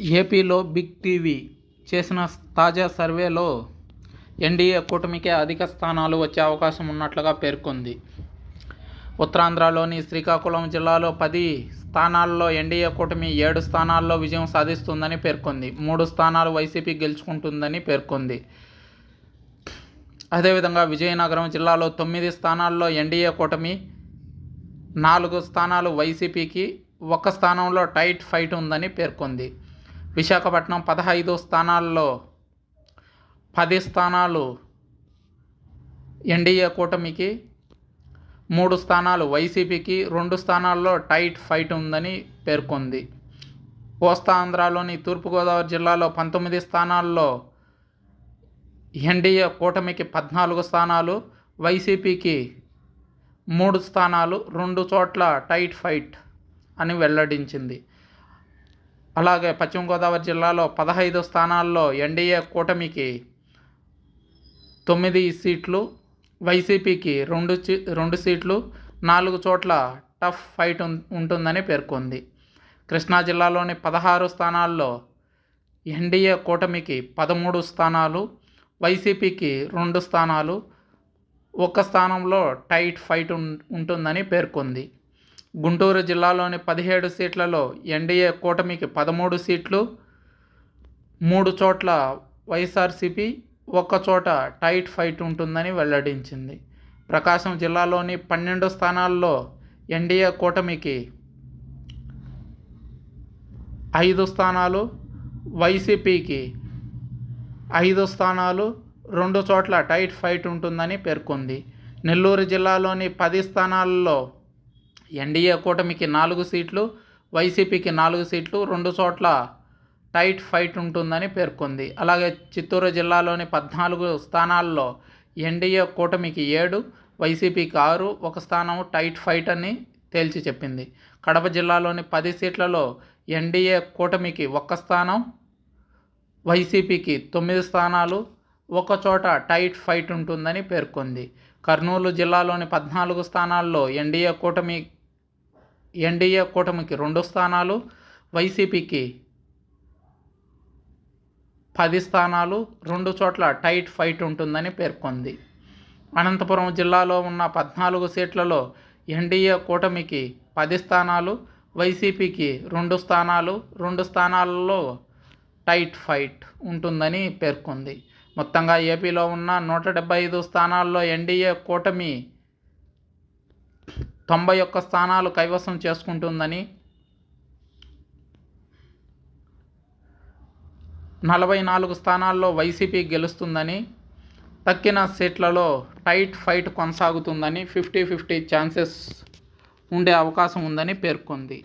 ఏపీలో big TV చేసిన తాజా సర్వేలో ఎన్డీఏ కూటమికే అధిక స్థానాలు వచ్చే అవకాశం ఉన్నట్లుగా పేర్కొంది. ఉత్తరాంధ్రలోని శ్రీకాకుళం జిల్లాలో పది స్థానాల్లో ఎన్డీఏ కూటమి ఏడు స్థానాల్లో విజయం సాధిస్తుందని పేర్కొంది. మూడు స్థానాలు వైసీపీ గెలుచుకుంటుందని పేర్కొంది. అదేవిధంగా విజయనగరం జిల్లాలో తొమ్మిది స్థానాల్లో ఎన్డీఏ కూటమి నాలుగు స్థానాలు వైసీపీకి ఒక స్థానంలో టైట్ ఫైట్ ఉందని పేర్కొంది. విశాఖపట్నం పదహైదు స్థానాల్లో పది స్థానాలు ఎన్డీఏ కూటమికి మూడు స్థానాలు వైసీపీకి రెండు స్థానాల్లో టైట్ ఫైట్ ఉందని పేర్కొంది. కోస్తాంధ్రలోని తూర్పుగోదావరి జిల్లాలో పంతొమ్మిది స్థానాల్లో ఎన్డీఏ కూటమికి పద్నాలుగు స్థానాలు వైసీపీకి మూడు స్థానాలు రెండు చోట్ల టైట్ ఫైట్ అని వెల్లడించింది. అలాగే పశ్చిమ గోదావరి జిల్లాలో పదహైదు స్థానాల్లో ఎన్డీఏ కూటమికి తొమ్మిది సీట్లు వైసీపీకి రెండు రెండు సీట్లు నాలుగు చోట్ల టఫ్ ఫైట్ ఉం- ఉంటుందని పేర్కొంది. కృష్ణా జిల్లాలోని పదహారు స్థానాల్లో ఎన్డీఏ కూటమికి పదమూడు స్థానాలు వైసీపీకి రెండు స్థానాలు ఒక స్థానంలో టైట్ ఫైట్ ఉం- ఉంటుందని పేర్కొంది. గుంటూరు జిల్లాలోని పదిహేడు సీట్లలో ఎన్డీఏ కూటమికి పదమూడు సీట్లు మూడు చోట్ల వైఎస్ఆర్సీపీ ఒక్కచోట టైట్ ఫైట్ ఉంటుందని వెల్లడించింది. ప్రకాశం జిల్లాలోని పన్నెండు స్థానాల్లో ఎన్డీఏ కూటమికి ఐదు స్థానాలు వైసీపీకి ఐదు స్థానాలు రెండు చోట్ల టైట్ ఫైట్ ఉంటుందని పేర్కొంది. నెల్లూరు జిల్లాలోని పది స్థానాల్లో ఎన్డీఏ కూటమికి నాలుగు సీట్లు వైసీపీకి నాలుగు సీట్లు రెండు చోట్ల టైట్ ఫైట్ ఉంటుందని పేర్కొంది. అలాగే చిత్తూరు జిల్లాలోని పద్నాలుగు స్థానాల్లో ఎన్డీఏ కూటమికి ఏడు వైసీపీకి ఆరు ఒక స్థానం టైట్ ఫైట్ అని తేల్చి చెప్పింది. కడప జిల్లాలోని పది సీట్లలో ఎన్డీఏ కూటమికి ఒక్క స్థానం వైసీపీకి తొమ్మిది స్థానాలు ఒక చోట టైట్ ఫైట్ ఉంటుందని పేర్కొంది. కర్నూలు జిల్లాలోని పద్నాలుగు స్థానాల్లో ఎన్డీఏ కూటమి ఎన్డీఏ కూటమికి రెండు స్థానాలు వైసీపీకి పది స్థానాలు రెండు చోట్ల టైట్ ఫైట్ ఉంటుందని పేర్కొంది. అనంతపురం జిల్లాలో ఉన్న పద్నాలుగు సీట్లలో ఎన్డీఏ కూటమికి పది స్థానాలు వైసీపీకి రెండు స్థానాలు రెండు స్థానాలలో టైట్ ఫైట్ ఉంటుందని పేర్కొంది. మొత్తంగా ఏపీలో ఉన్న నూట డెబ్బై ఐదు స్థానాల్లో ఎన్డీఏ కూటమి తొంభై ఒక్క స్థానాలు కైవసం చేసుకుంటుందని నలభై నాలుగు స్థానాల్లో వైసీపీ గెలుస్తుందని తక్కిన సీట్లలో టైట్ ఫైట్ కొనసాగుతుందని ఫిఫ్టీ ఫిఫ్టీ ఛాన్సెస్ ఉండే అవకాశం ఉందని పేర్కొంది.